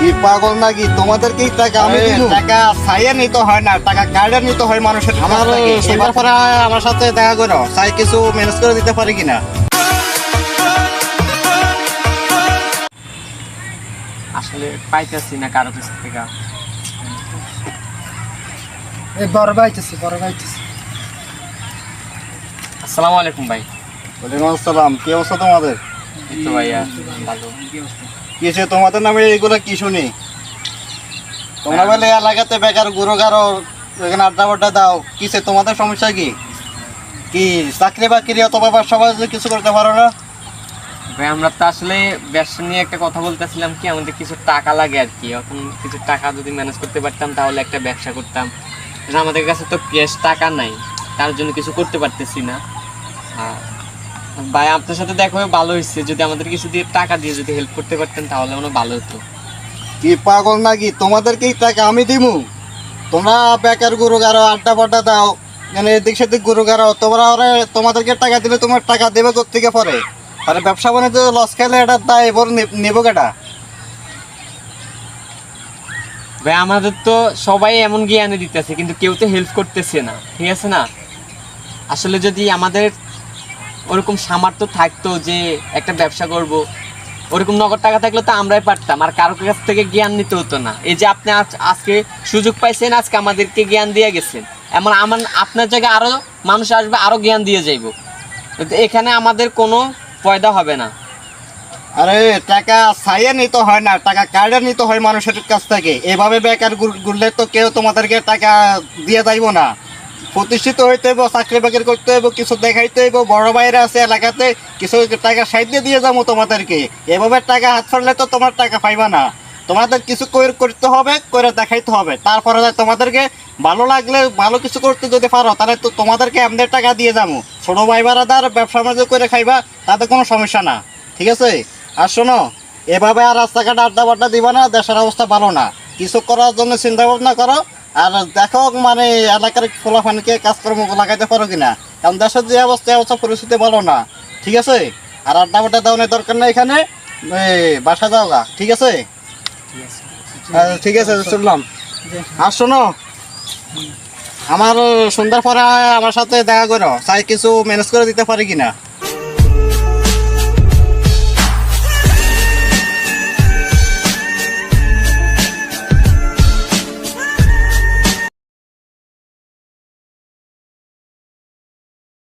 কি পাগল নাকি? টাকা আমি দিব টাকা চাইয়ে নিতে হয় না টাকা কার্ডে নিতে হয় মানুষের আমার থেকে। সন্ধ্যার পরে আমার সাথে দেখা করো। চাই কিছু ম্যানেজ করে দিতে পারি কিনা? আসলে পাইতেছি না কারও কাছ থেকে। এই বড় ভাইতেছি বড় ভাইতেছি আসসালামু আলাইকুম ভাই। ওয়ালাইকুম আসসালাম কি অবস্থা তোমাদের? এই তো ভাইয়া ভালো। কিসে তোমাদের নামে এইগুলো কি শুনি? তোমরা বলে এলাকাতে বেকার গুরু গারো এখানে আড্ডা বাড্ডা দাও কিসে তোমাদের সমস্যা কি? কি চাকরি বাকরি অথবা বাণিজ্য কিছু করতে পারো না? ভাই, আমরা তো আসলে ব্যবসা নিয়ে একটা কথা বলতেছিলাম কি, আমাদের কিছু টাকা লাগে আর কি। এখন কিছু টাকা যদি ম্যানেজ করতে পারতাম, তাহলে একটা ব্যবসা করতাম। আমাদের কাছে তো ক্যাশ টাকা নাই, তার জন্য কিছু করতে পারতেছি না। আর ভাই আপনার সাথে দেখা হয়ে ভালো হয়েছে। যদি আমাদের কিছু দিয়ে টাকা দিয়ে যদি হেল্প করতে পারতেন তাহলে মনে ভালো হতো। কি পাগল নাকি? তোমাদেরকে টাকা আমি দিমু? তোমরা বেকার গরু গারো আড্ডা বাড্ডা দাও মানে এদিক সেদিক গরু গারো তোমরা ওরে তোমাদেরকে টাকা দিলে তোমার টাকা দেবে কোথেকে পরে? আর ব্যবসা বাণিজ্য লস খেলে এটা দায় এবার নেব কেটা? ভাই আমাদের তো সবাই এমন জ্ঞানে দিতেছে কিন্তু কেউ তো হেল্প করতেছে না। ঠিক আছে না? আসলে যদি আমাদের ওরকম সামর্থ্য থাকতো যে একটা ব্যবসা করব, ওরকম নগদ টাকা থাকলে তো আমরাই পারতাম, আর কারও কাছ থেকে জ্ঞান নিতে হতো না। এই যে আপনি আজকে সুযোগ পাইছেন, আজকে আমাদেরকে জ্ঞান দিয়ে গেছেন। এমন আমার আপনার জায়গায় আরও মানুষ আসবে, আরও জ্ঞান দিয়ে যাইব। এখানে আমাদের কোনো পয়দা হবে না। আরে, টাকা চাইয়ে নিতে হয় না, টাকা কার্ডে নিতে হয় মানুষের কাছ থেকে। এভাবে বেকার ঘুর- ঘুরলে তো কেউ তোমাদেরকে টাকা দিয়ে যাইব না। প্রতিষ্ঠিত হইতে হইব, চাকরি বাকরি করতে হইব, কিছু দেখাইতে হইব, বড় বাইরে আছে এলাকাতে, কিছু টাকা সাইড দিয়ে যাব তোমাদেরকে। এভাবে টাকা হাত ফেললে তো তোমার টাকা পাইবা না। তোমাদের কিছু করতে হবে করে দেখাইতে হবে। তারপরে তোমাদেরকে, ভালো লাগলে ভালো কিছু করতে যদি পারো, তাহলে তো তোমাদেরকে এমনি টাকা দিয়ে যাব। ছোট ভাই বারাদার, ব্যবসা বাণিজ্য করে খাইবা, তাতে কোনো সমস্যা না। ঠিক আছে? আর শোনো, এভাবে আর রাস্তাঘাটে আড্ডা বাড্ডা দিবা না, দেশের অবস্থা ভালো না। কিছু করার জন্য চিন্তা ভাবনা করো আর দেখো মানে এলাকার খোলা খোলাফানিকে কাজকর্ম লাগাইতে পারো কিনা? কারণ দেশের যে অবস্থা অবস্থা পরিস্থিতি ভালো না। ঠিক আছে? আর আড্ডা বাড্ডা দেওয়ানোর দরকার নেই এখানে? বাসা যাও গা ঠিক আছে? ঠিক আছে, শুনলাম। আর শোনো, আমার সন্ধ্যার পরে আমার সাথে দেখা করো, চাই কিছু ম্যানেজ করে দিতে পারি কিনা?